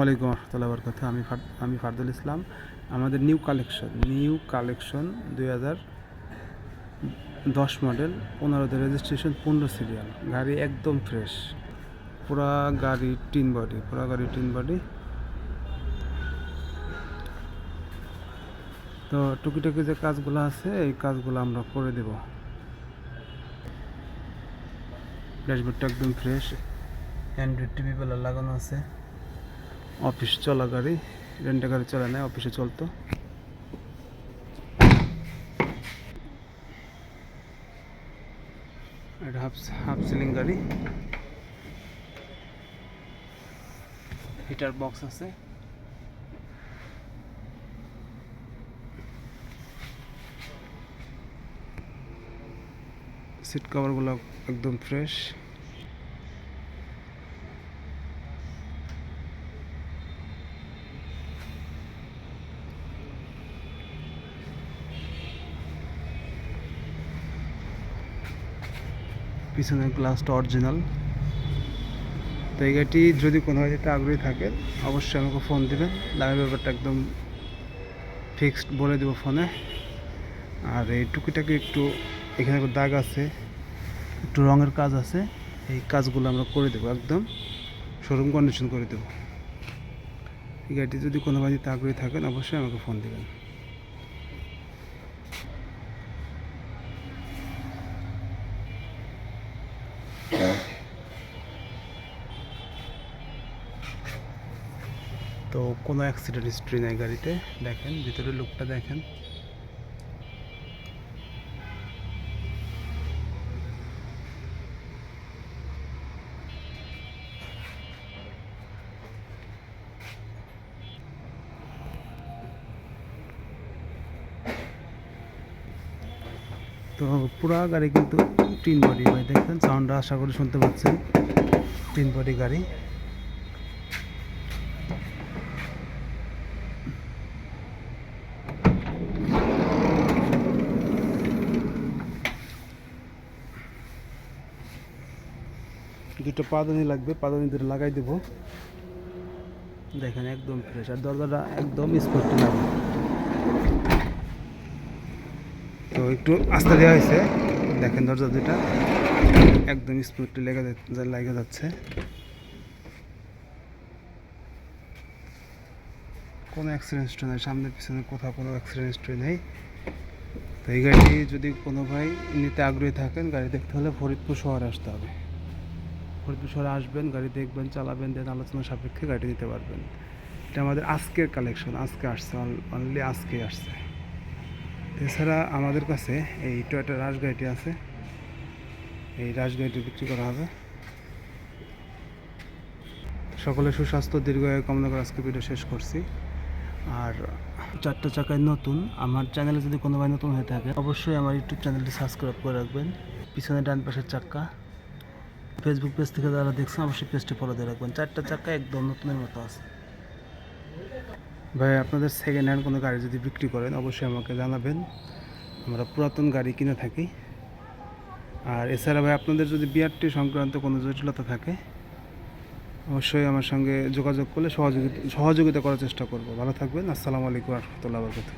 ওয়ালাইকুম রহমতুল্লাহ আমি আমি ফারদুল ইসলাম। আমাদের নিউ কালেকশন নিউ কালেকশন দুই হাজার দশ মডেল পনেরোতে রেজিস্ট্রেশন পনেরো সিরিয়াল গাড়ি একদম ফ্রেশ পুরা গাড়ি টিন বডি পুরা গাড়ি টিন বডি তো টুকিটাকি যে কাজগুলো আছে, এই কাজগুলো আমরা করে দেব। ড্যাশবোর্ডটা একদম ফ্রেশ অ্যান্ড্রয়েড টিভি লাগানো আছে। অফিস চলা গাড়ি রেন্টে গাড়ি চলে না অফিসে চলতো। হাফ হাফ সিলিং গাড়ি। হিটার বক্স আছে। সিট কভারগুলো একদম ফ্রেশ। পিছনের গ্লাসটা অরিজিনাল তো এই গাড়িটি যদি কোনো যেতে আগ্রহী থাকে, অবশ্যই আমাকে ফোন দেবেন। দামের ব্যাপারটা একদম ফিক্সড বলে দেবো ফোনে আর এই টুকিটাকি একটু এখানে একটু দাগ আছে, একটু রঙের কাজ আছে, এই কাজগুলো আমরা করে দেবো একদম। শোরুম কন্ডিশন করে দেবো। এই গাড়িটি যদি কোনো বাড়িতে আগ্রহী থাকেন, অবশ্যই আমাকে ফোন দেবেন। তো কোনো অ্যাক্সিডেন্ট হিস্ট্রি নেই গাড়িতে দেখেন ভিতরে লুকটা দেখেন। তো পুরা গাড়ি কিন্তু তিন বডি, ভাই দেখবেন সাউন্ডটা আশা করি শুনতে পাচ্ছেন। তিন বডি গাড়ি। দুটো পাদানি লাগবে, পাদানি দুটো লাগাই দেবো। দেখেন, একদম ফ্রেশ আর দরজাটা একদম স্পোর্টি লাগবে। তো একটু আস্তে দেওয়া হয়েছে। দেখেন দরজা দুটা একদম স্মুথলি লেগে লেগে যাচ্ছে। কোনো অ্যাক্সিডেন্ট হিস্ট্রি নেই, সামনে পিছনে কোথাও কোনো অ্যাক্সিডেন্ট হিস্ট্রি নেই। তো এই গাড়িটি যদি কোনো ভাই নিতে আগ্রহী থাকেন, গাড়ি দেখতে হলে ফরিদপুর শহরে আসতে হবে। ফরিদপুর শহরে আসবেন, গাড়ি দেখবেন, চালাবেন, দেন আলোচনা সাপেক্ষে গাড়ি নিতে পারবেন। এটা আমাদের আজকের কালেকশন আজকে আসছে অনলি আজকে আসছে। এছাড়া আমাদের কাছে এই টয়টা রাশ গাড়িটি আছে। এই রাশ গাড়িটি বিক্রি করা হবে। সকলে সুস্বাস্থ্য, দীর্ঘায়ু কামনা করে আজকে ভিডিও শেষ করছি। আর চারটা চাকায় নতুন, আমার চ্যানেলে যদি কোনো ভাই নতুন হয়ে থাকে, অবশ্যই আমার ইউটিউব চ্যানেলটি সাবস্ক্রাইব করে রাখবেন। পিছনে ডান পাশের চাক্কা ফেসবুক পেজ থেকে যারা দেখছেন, অবশ্যই পেজটি ফলো দিয়ে রাখবেন। চারটা চাক্কা একদম নতুনের মতো আছে। ভাই, আপনাদের সেকেন্ড হ্যান্ড কোনো গাড়ি যদি বিক্রি করেন, অবশ্যই আমাকে জানাবেন। আমরা পুরাতন গাড়ি কিনে থাকি। আর এছাড়া ভাই, আপনাদের যদি বিআরটি সংক্রান্ত কোনো জটিলতা থাকে, অবশ্যই আমার সঙ্গে যোগাযোগ করলে সহযোগিতা সহযোগিতা করার চেষ্টা করব। ভালো থাকবেন। আসসালামু আলাইকুম রহমতুল্লাহ বরকত